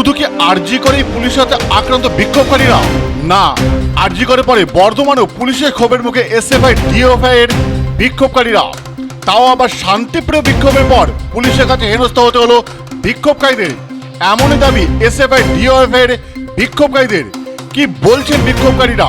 শুধু কি আরজি করেই পুলিশের হাতে আক্রান্ত বিক্ষোভকারীরা? না, আরজি করে পরে বর্ধমানেও পুলিশের ক্ষোভের মুখে এসএফআই ডিএফআই এর বিক্ষোভকারীরা। তাও আবার শান্তিপ্রিয় বিক্ষোভের পর পুলিশের কাছে হেনস্থ হতে হলো বিক্ষোভকারীদের। এমনই দাবি এসএফআই ডিএফআই এর বিক্ষোভকারীদের। কি বলছেন বিক্ষোভকারীরা?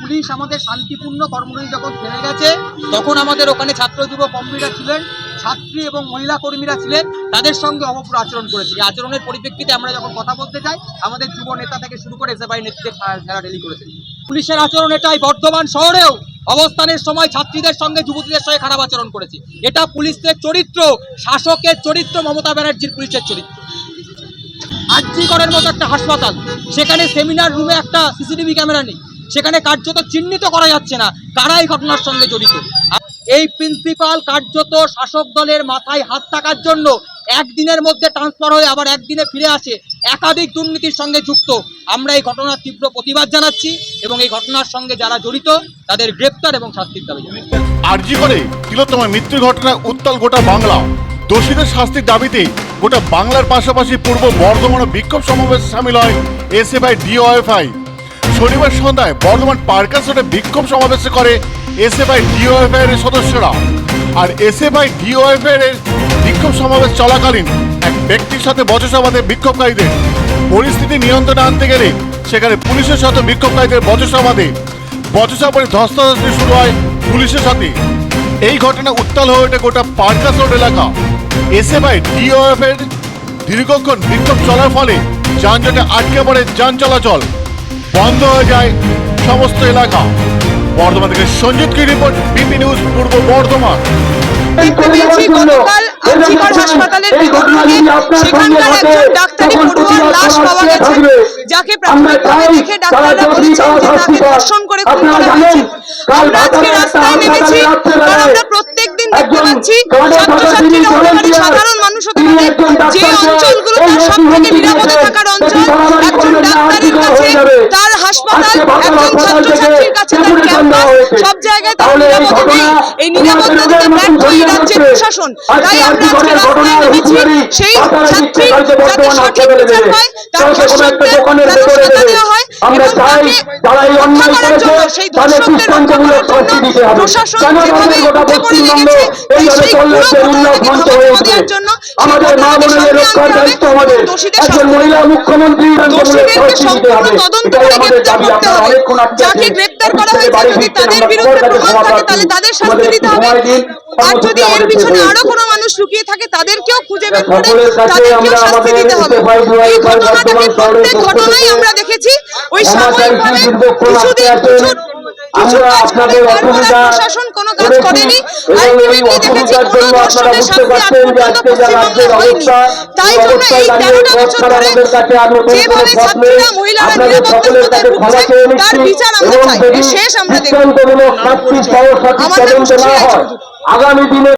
পুলিশ আমাদের শান্তিপূর্ণ কর্মসূচি যখন ফেলে গেছে, তখন আমাদের ওখানে ছাত্র যুব কর্মীরা ছিলেন, ছাত্রী এবং মহিলা কর্মীরা ছিলেন, তাদের সঙ্গে অবপুর আচরণ করেছে। আচরণের পরিপ্রেক্ষিতে আমরা যখন কথা বলতে যাই, আমাদের যুব নেতা থেকে শুরু করে এসএফআই নেতৃত্বে ঠেলাঠেলি করেছে। পুলিশের আচরণ এটাই, বর্ধমান শহরেও অবস্থানের সময় ছাত্রীদের সঙ্গে যুবতীদের সঙ্গে খারাপ আচরণ করেছে। এটা পুলিশের চরিত্র, শাসকের চরিত্র, মমতা ব্যানার্জির পুলিশের চরিত্র। আর্জিকরের মতো একটা হাসপাতাল, সেখানে সেমিনার রুমে একটা সিসিটিভি ক্যামেরা নেই। সেখানে কার্যত চিহ্নিত করা যাচ্ছে না। কারা এই ঘটনার সঙ্গে জড়িত? এই প্রিন্সিপাল কার্যত শাসক দলের মাথায় হাত থাকার জন্য একদিনের মধ্যে ট্রান্সফার হয়ে আবার একদিনে ফিরে আসে। একাধিক দুর্নীতির সঙ্গে যুক্ত। আমরা এই ঘটনার তীব্র প্রতিবাদ জানাচ্ছি এবং এই ঘটনার সঙ্গে যারা জড়িত, তাদের গ্রেপ্তার এবং শাস্তির দাবি আরজি করে তিলোত্তমার মৃত্যুর ঘটনায় উত্তাল গোটা বাংলা। দোষীদের শাস্তির দাবিতে গোটা বাংলার পাশাপাশি পূর্ব বর্ধমান বিক্ষোভ সমাবেশে সামিল হয় এসএফআই ডিওএফআই শনিবার সন্ধ্যায় বর্ধমান পার্কাস রোডে বিক্ষোভ সমাবেশ করে এসএফআই ডিওএফআই এর সদস্যরা। আর এসএফআই ডিওএফআই এর বিক্ষোভ সমাবেশ চলাকালীন এক ব্যক্তির সাথে বচসা বাঁধে বিক্ষোভকারীদের পরিস্থিতি নিয়ন্ত্রণে আনতে গেলে সেখানে পুলিশের সাথে বিক্ষোভকারীদের বচসা বাঁধে বচসা পরে ধস্তাধস্তি শুরু হয় পুলিশের সাথে। এই ঘটনা উত্তাল হয়ে ওঠে গোটা পার্কাস রোড এলাকা। এসএফআই ডিওএফ এর দীর্ঘক্ষণ বিক্ষোভ চলার ফলে যানজটে আটকে পড়ে যান চলাচল। বন্ধ হয়ে যায় সমস্ত এলাকা। বর্ধমান থেকে সঞ্জিত কি রিপোর্ট? বিপি নিউজ পূর্ব বর্ধমান। গতকাল আর্জিকর হাসপাতালের ভেতর সেখানকার একজন ডাক্তারি পড়ুয়ার লাশ পাওয়া গেছে যাকে প্রাথমিকভাবে দেখে ডাক্তাররা বলছেন যে তাকে ধর্ষণ করে খুন করা হয়েছে আমরা আজকে রাস্তায় নেমেছি কারণ আমরা প্রত্যেকদিন দেখতে পাচ্ছি ছাত্রছাত্রীরা হতে পারে সাধারণ মানুষ হতে পারে। যে অঞ্চলগুলো তার সব থেকে নিরাপদে থাকার অঞ্চল একজন হাসপাতাল একজন ছাত্রছাত্রীর কাছে তার ক্যাম্পাস সব জায়গায় তার নিরাপদে নেই এই নিরাপত্তা দিতে ব্যর্থ এই রাজ্যের প্রশাসন। তাই আমরা আজকে রাস্তায় নেমেছি সেই ছাত্রী যাতে সঠিক বিচার পায় তার যাতে সাজা দেওয়া হয় এবং তাকে রক্ষা করার জন্য সেই ধর্ষকদের রক্ষা করার জন্য প্রশাসন যেভাবে উঠে পড়ে লেগেছে এই সেই পুরো ঘটনাটাকে থামানো দেওয়ার জন্য আমাদের মা বোনেদের রক্ষার দায়িত্ব আমাদের। একজন মহিলা মুখ্যমন্ত্রী দোষীদেরকে সম্পূর্ণ তদন্ত করে গ্রেপ্তার করতে হবে। যাকে গ্রেপ্তার করা হয়েছে যদি তাদের বিরুদ্ধে প্রমাণ থাকে তাহলে তাদের শাস্তি দিতে হবে। আর যদি এর পিছনে আরও কোনো মানুষ লুকিয়ে থাকে তাদেরকেও খুঁজে বের করে তাদেরকেও শাস্তি দিতে হবে এই ঘটনাটাকে প্রত্যেক ঘটনাই আমরা দেখেছি ওই সাময়িকভাবে কিছুদিন কিছু কিছু কাজ করে তারপর প্রশাসন কোনো কাজ করেনি। আলটিমেটলি দেখেছি কোনো ধর্ষণের শাস্তি আজ পর্যন্ত পশ্চিমবঙ্গে হয়নি। তাই জন্য এই তেরোটা বছর ধরে যেভাবে ছাত্রীরা মহিলারা নিরাপত্তার মধ্যে ভুগছে তার বিচার আমরা চাই। শেষ আমরা দেখব আমাদের আমাদের খুশি আগামী দিনে